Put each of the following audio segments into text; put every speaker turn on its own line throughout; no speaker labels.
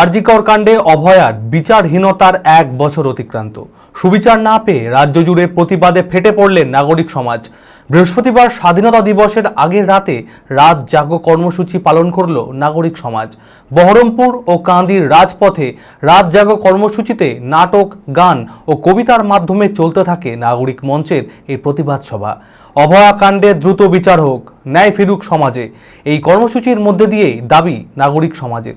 আরজিকর কাণ্ডে অভয়ার বিচারহীনতার এক বছর অতিক্রান্ত। সুবিচার না পেয়ে রাজ্য জুড়ে প্রতিবাদে ফেটে পড়লেন নাগরিক সমাজ। বৃহস্পতিবার স্বাধীনতা দিবসের আগের রাতে রাত জাগ কর্মসূচি পালন করল নাগরিক সমাজ। বহরমপুর ও কান্দির রাজপথে রাত জাগ কর্মসূচিতে নাটক, গান ও কবিতার মাধ্যমে চলতে থাকে নাগরিক মঞ্চের এই প্রতিবাদ সভা। অভয়া কাণ্ডে দ্রুত বিচার হোক, ন্যায় ফিরুক সমাজে। এই কর্মসূচির মধ্যে দিয়েই দাবি নাগরিক সমাজের।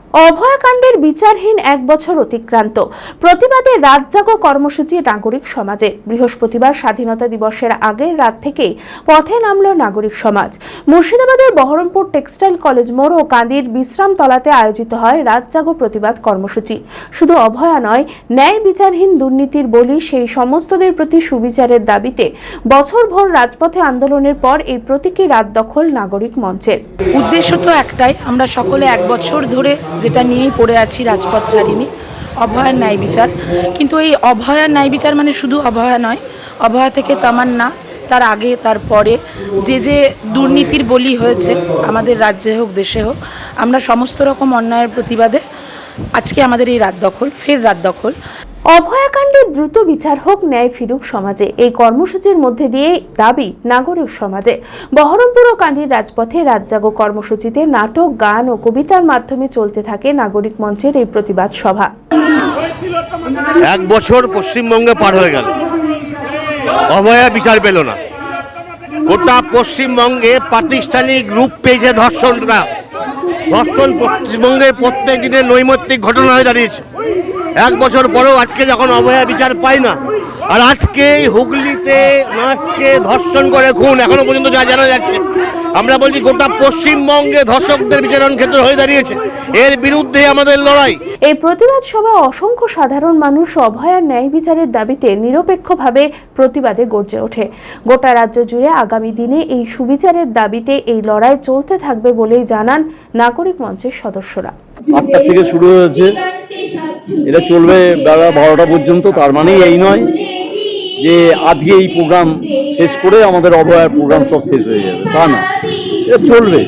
অভয়াকাণ্ডের বিচারহীন এক বছর অতিক্রান্ত। প্রতিবাদে রাত জাগো কর্মসূচি নাগরিক সমাজে। বৃহস্পতিবার স্বাধীনতা দিবসের আগের রাত থেকেই পথে নামল নাগরিক সমাজ। মুর্শিদাবাদের বহরমপুর টেক্সটাইল কলেজ মোড় ও কাঁদির বিশ্রাম তলাতে আয়োজিত হয় রাত জাগো প্রতিবাদ কর্মসূচি। শুধু অভয়া নয়, ন্যায় বিচারহীন দুর্নীতির বলি সেই সমস্তদের প্রতি সুবিচারের দাবিতে বছরভর রাজপথে আন্দোলনের পর এই প্রতীকী রাত দখল নাগরিক মঞ্চের
উদ্দেশ্য তো একটাই, আমরা সকলে এক বছর ধরে যেটা নিয়েই পড়ে আছি রাজপথ ছাড়িনি। অভয়ার ন্যায় বিচার। কিন্তু এই অভয়ার ন্যায় বিচার মানে শুধু অভয়া নয়, অভয়া থেকে তামান্না, তার আগে, তার পরে, যে যে দুর্নীতির বলি হয়েছে, আমাদের রাজ্যে হোক, দেশে হোক, আমরা সমস্ত রকম অন্যায়ের প্রতিবাদে আজকে আমাদের এই রাত দখল, ফের রাত দখল।
অভয়াকাণ্ডের দ্রুত বিচার হোক, ন্যায় ফিরুক সমাজে। এই কর্মসূচির মধ্যে দিয়ে দাবি নাগরিক সমাজে। বহরমপুর ও কান্দির রাজপথে রাজ্জাগো কর্মসূচিতে নাটক, গান ও কবিতার মাধ্যমে চলতে থাকে নাগরিক মঞ্চের এই প্রতিবাদ সভা।
এক বছর পশ্চিমবঙ্গে পার হয়ে গেল। অভয়া বিচার পেল না। গোটা পশ্চিমবঙ্গে প্রাতিষ্ঠানিক রূপ পেয়েছে ধর্ষণটা ধর্ষণ পশ্চিমবঙ্গের প্রত্যেক দিনের নৈমিত্তিক ঘটনা হয়ে দাঁড়িয়েছে। এক বছর পরেও আজকে যখন অভয়া বিচার পায় না আর আজকে হুগলিতে নাচকে ধর্ষণ করে খুন এখনও পর্যন্ত যা জানা যাচ্ছে। আমরা বলছি গোটা পশ্চিমবঙ্গে ধর্ষকদের বিচারণ ক্ষেত্র হয়ে দাঁড়িয়েছে। এর বিরুদ্ধে আমাদের লড়াই।
এই প্রতিবাদ সভা অসংখ্য সাধারণ মানুষ অভয়ার ন্যায় বিচারের দাবিতে নিরপেক্ষভাবে প্রতিবাদে গর্জে ওঠে। গোটা রাজ্য জুড়ে আগামী দিনে এই সুবিচারের দাবিতে এই লড়াই চলতে থাকবে বলেই জানান নাগরিক মঞ্চের সদস্যরা।
আটটা থেকে শুরু হয়েছে এটা চলবে বেলা বারোটা পর্যন্ত, তার মানেই এই নয় যে আজকে এই প্রোগ্রাম শেষ করে আমাদের অভয়ার প্রোগ্রাম সব শেষ হয়ে যাবে। তা না, এটা চলবে।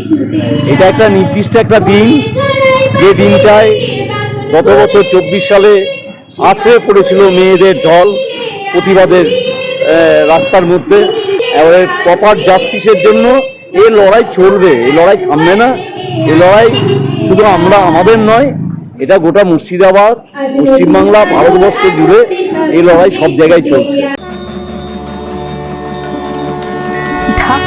এটা একটা নির্দিষ্ট একটা দিন, যে দিনটায় গত বছর চব্বিশ সালে আছড়ে পড়েছিল মেয়েদের ঢল প্রতিবাদের রাস্তার মধ্যে। এবারে প্রপার জাস্টিসের জন্য এই লড়াই চলবে এই লড়াই থামবে না। এই লড়াই শুধু আমরা, আমাদের নয় এটা গোটা মুর্শিদাবাদ পশ্চিমবাংলা ভারতবর্ষ জুড়ে এই লড়াই সব জায়গায় চলছে।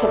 আছে